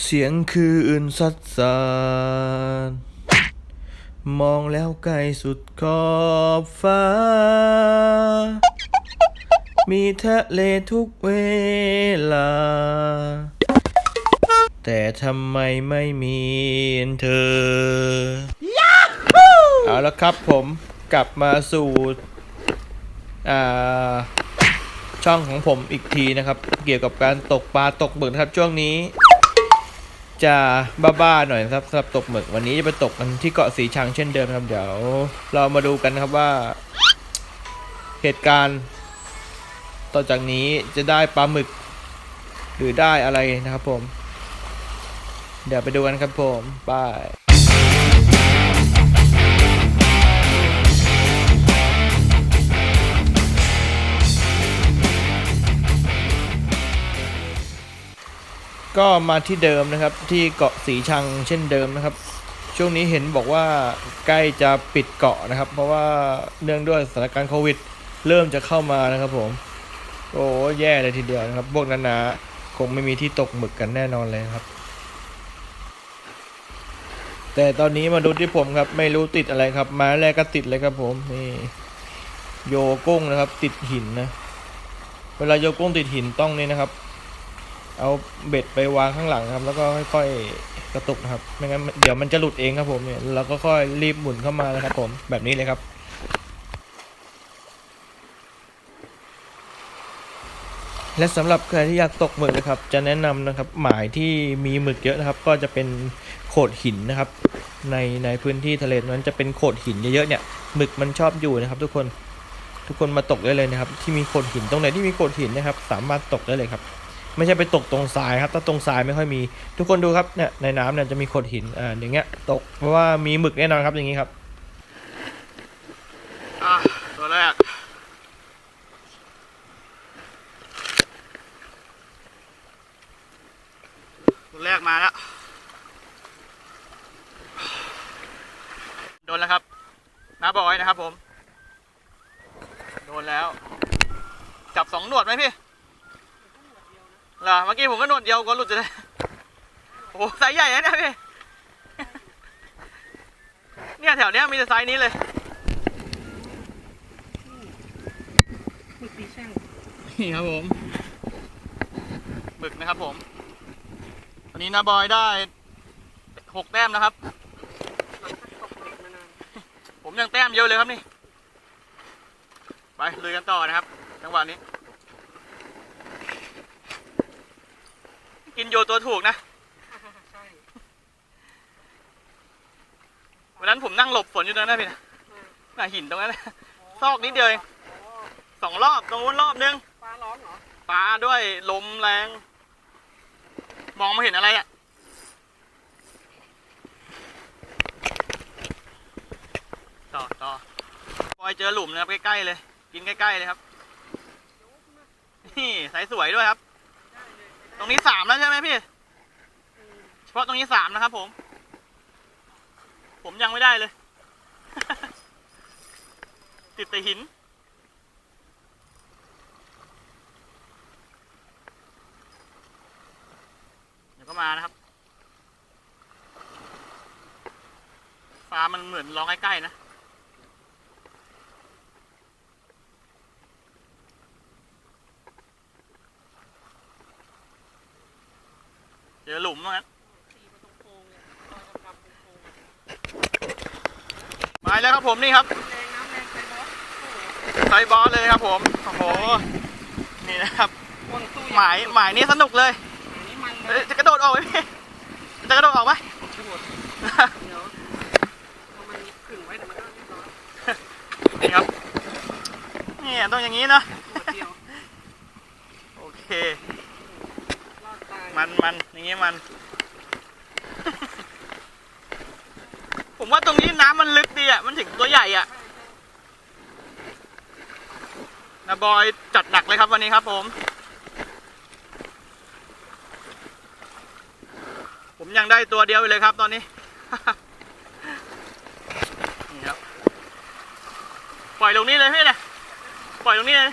เสียงคืนสัดสานมองแล้วไกลสุดขอบฟ้า มีทะเลทุกเวลา แต่ทำไมไม่มีเธอ เอาละครับผมกลับมาสู่อ่าช่องของผมอีกทีนะครับ เกี่ยวกับการตกปลาตกหมึกนครับช่วงนี้ จะบ้าๆหน่อยครับสำหรับตกหมึกวันนี้จะไปตกกันที่เกาะสีชังเช่นเดิมครับเดี๋ยว เรามาดูกันครับว่า เหตุการณ์ ต่อจากนี้จะได้ปลาหมึก หรือได้อะไรนะครับผม เดี๋ยวไปดูกันครับผมบาย ก็มาที่เดิมนะครับที่เกาะสีชังเช่นเดิมนะครับ ช่วงนี้เห็นบอกว่าใกล้จะปิดเกาะนะครับ เพราะว่าเนื่องด้วยสถานการณ์โควิด เริ่มจะเข้ามานะครับผม โอ้แย่เลยทีเดียวนะครับ พวกนั้นนะคงไม่มีที่ตกหมึกกันแน่นอนเลยครับ แต่ตอนนี้มาดูที่ผมครับไม่รู้ติดอะไรครับม้แรกก็ติดเลยครับผมนี่โยกุ้งนะครับ ติดหินนะ เวลาโยกุ้งติดหินต้องนี่นะครับ เอาเบ็ดไปวางข้างหลังครับ แล้วก็ค่อยๆกระตุกนะครับ ไม่งั้นเดี๋ยวมันจะหลุดเองครับผมเนี่ยเราก็ค่อยรีบหมุนเข้ามานะครับผมแบบนี้เลยครับและสำหรับใครที่อยากตกหมึกนะครับ จะแนะนำนะครับหมายที่มีหมึกเยอะนะครับ ก็จะเป็นโขดหินนะครับ ในในพื้นที่ทะเลนั้นจะเป็นโขดหินเยอะๆเนี่ยหมึกมันชอบอยู่นะครับ ทุกคนทุกคนมาตกได้เลยนะครับ ที่มีโขดหินตรงไหนที่มีโขดหินนะครับ สามารถตกได้เลยครับ ไม่ใช่ไปตกตรงทรายครับถ้าตรงทรายไม่ค่อยมี ทุกคนดูครับเนี่ยในน้ำเนี่ยจะมีโขดหินอ่าอย่างเงี้ยตกเพราะว่ามีหมึกแน่นอนครับอย่างงี้ครับตัวแรกตัวแรกมาแล้วโดนแล้วครับน้าบอยนะครับผม โดนแล้ว จับสองหนวดไหมพี่ เหรอเมื่อกี้ผมก็หนวดเดียวก็หลุดจะได้โอ้โหไซส์ใหญ่นะเนี่ยพี่เนี่ยแถวเนี้ยมีแต่ไซส์นี้เลยนี่ครับผมหมึกนะครับผมวันนี้นาบอยได้หกแต้มนะครับผมยังแต้มเยอะเลยครับนี่ ไปลุยกันต่อนะครับจังหวะนี้ กินโยตัวถูกนะวันนั้นผมนั่งหลบฝนอยู่ตรงนั้นนะพี่นะหน้าหินตรงนั้นนะซอกนิดเดียวเองสองรอบตรงนู้นรอบนึงปลาร้อนเหรอปลาด้วยลมแรง มองไม่เห็นอะไรอะ่ะ ต่อต่อปอยเจอหลุมนะครับใกล้ๆเลย กินใกล้ๆเลยครับ นี่สายสวยด้วยครับ ตรงนี้สามแล้วใช่ไหมพี่ เฉพาะตรงนี้สามนะครับผม ผมยังไม่ได้เลย ติดแต่หิน เดี๋ยวก็มานะครับ ฟ้ามันเหมือนร้องใกล้ๆนะ เจอหลุมว่างั้นตีมาตรงโค้งเลยลอยดำๆตรงโค้งอะมาแล้วครับผมนี่ครับแรงน้ำแรงไปบอสโอ้โหไซส์บอสเลยครับผม โอ้โห นี่นะครับคนตู้หมายหมายนี่สนุกเลยอันนี้มันเลเอ้ยยจะกระโดดออกไหมพี่จะกระโดดออกไหมโอ้โหเดี๋ยวเอามันขึงไว้เดี๋ยวมันก็เรียบร้อยนี่ครับ นี่ต้องอย่างนี้นะตัวเดียวโอเครอดตาย มันมันอย่างงี้ยมัน ผมว่าตรงนี้น้ำมันลึกดีอะ มันถึงตัวใหญ่อะนาบอยจัดหนักเลยครับวันนี้ครับผม ผมยังได้ตัวเดียวเลยครับตอนนี้นี่ครับ ปล่อยลงนี้เลยพี่เนี่ยปล่อยลงนี้เลย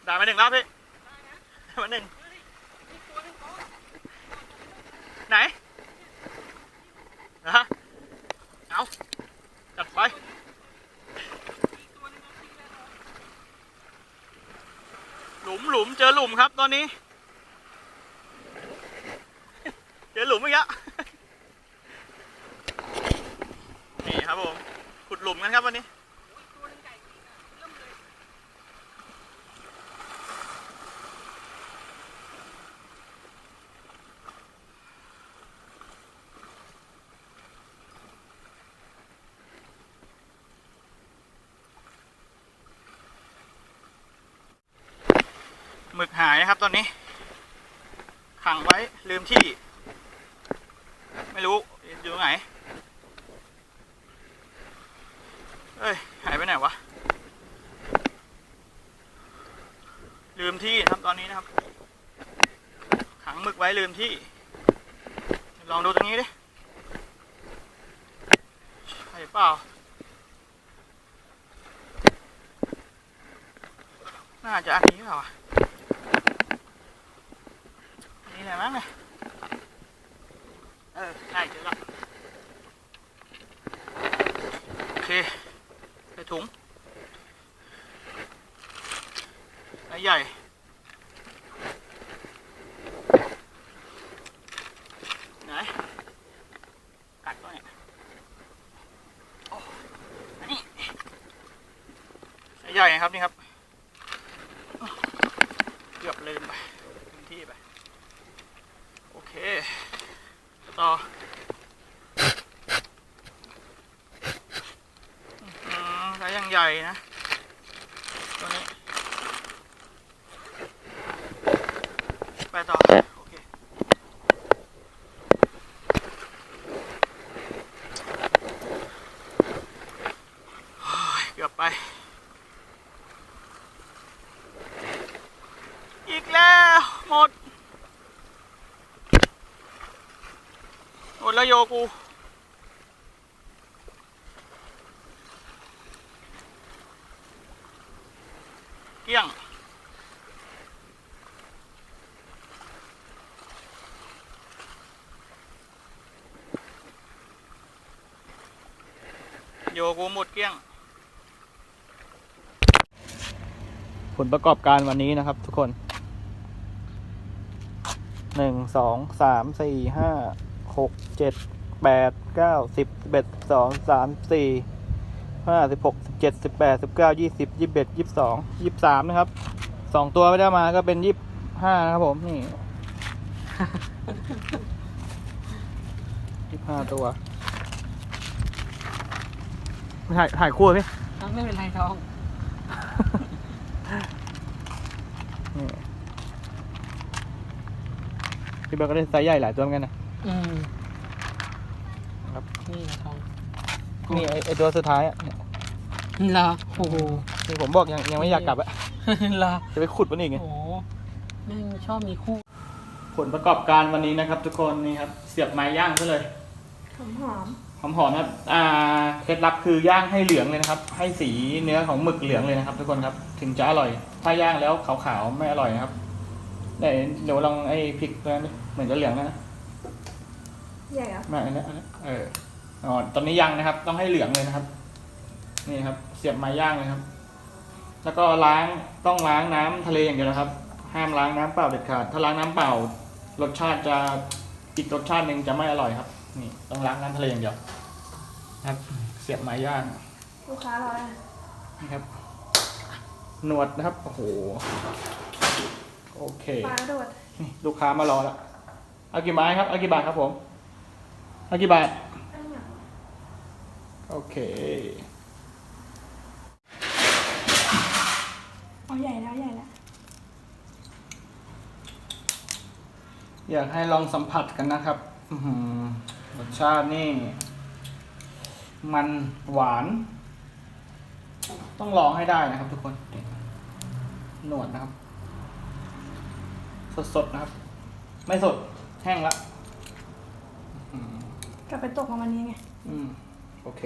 ได้มาหนึ่งแล้วพี่ได้มาหนึ่งไหนนะฮะเอาจัดไปหลุมหลุมเจอหลุมครับตอนนี้ เจอหลุมอีกแล้วนี่ครับผมขุดหลุมกันครับวันนี้ หมึกหายนะครับตอนนี้ ขังไว้ลืมที่ ไม่รู้อยู่ไหนเอ้ยหายไปไหนวะ ลืมที่นะครับตอนนี้นะครับ ขังหมึกไว้ลืมที่ ลองดูตรงนี้ดิใช่เปล่า น่าจะอันนี้เปล่าวะอั นนี่แหละมั้งเนี่ยเออใช่เจอละโอเคใส่ถุงไอ้ใหญ่ไหนกัดตัวเนี่ยโอ้อันนี่ไอ้ใหญ่ครับนี่ครับเกือบลืมไป เคต่ออืมสายยังใหญ่นะ ตัวนี้ ไปต่อ โอเค โอ้ยเกือบไป อีกแล้ว หมด หม ดแล้วโยกูเกลี้ยงโยกูหมดเกลี้ยง ผลประกอบการวันนี้นะครับทุกคนหนึ่งสองสามสี่ห้า หกเจ็ดแปดเก้าสิบสิบเอ็ดสิบสองสามสี่ห้าสิบหกสิบเจ็ดสิบแปดสิบเก้ายี่สิบยี่สิบเอ็ดยี่สิบสองยี่สิบสามนะครับสองตัวไม่ได้มาก็เป็นยี่สิบห้านะครับผมนี่ยี่สิบห้าตัวถ่ายถ่ายคู่ไหมเอาไม่เป็นไรท้องนี่พี่เบิร์ดก็ได้ไซส์ใหญ่หลายตัวเหมือนกันนะ อืมครับนี่แหละท้องนี่ไอ้ไอตัวสุดท้ายอะเนี่ยเหรอโอ้โหที่ผมบอกยังยังไม่อยากกลับอะเหรอจะไปขุดมันอีกไงโอ้โหแม่งชอบมีคู่ ผลประกอบการวันนี้นะครับ ทุกคนนี่ครับ เสียบไม้ย่างซะเลยหอมหอมหอมๆนะครับอ่าเคล็ดลับคือย่างให้เหลืองเลยนะครับ ให้สีเนื้อของหมึกเหลืองเลยนะครับ ทุกคนครับถึงจะอร่อย ถ้าย่างแล้วขาวๆไม่อร่อยนะครับเดี๋ยวเดี๋ยวลองไอ้พริกตัวนั้นดิเหมือนจะเหลืองนะ ใหญ่เหรอมาอันนี้อันนี้เอออ๋อตอนนี้ยังนะครับ ต้องให้เหลืองเลยนะครับ นี่ครับ เสียบไม้ย่างเลยครับ แล้วก็ล้างต้องล้างน้ำทะเลอย่างเดียวนะครับ ห้ามล้างน้ำเปล่าเด็ดขาด ถ้าล้างน้ำเปล่ารสชาติจะอีกรสชาติหนึ่งจะไม่อร่อยครับ นี่ต้องล้างน้ำทะเลอย่างเดียวครับ เสียบไม้ย่างลูกค้ารอเลยนี่ครับหนวดนะครับโอ้โหโอเคปลากระโดดนี่ลูกค้ามารอแล้วเอากี่ไม้ครับเอากี่บาทครับผม เอากี่บาท โอเค เอาใหญ่แล้วใหญ่แล้ว อยากให้ลองสัมผัสกันนะครับรสชาตินี่ มันหวาน ต้องลองให้ได้นะครับทุกคน หนวดนะครับ สดๆนะครับ ไม่สด แห้งละ กลับไปตกมาวันนี้ไง อืม โอเค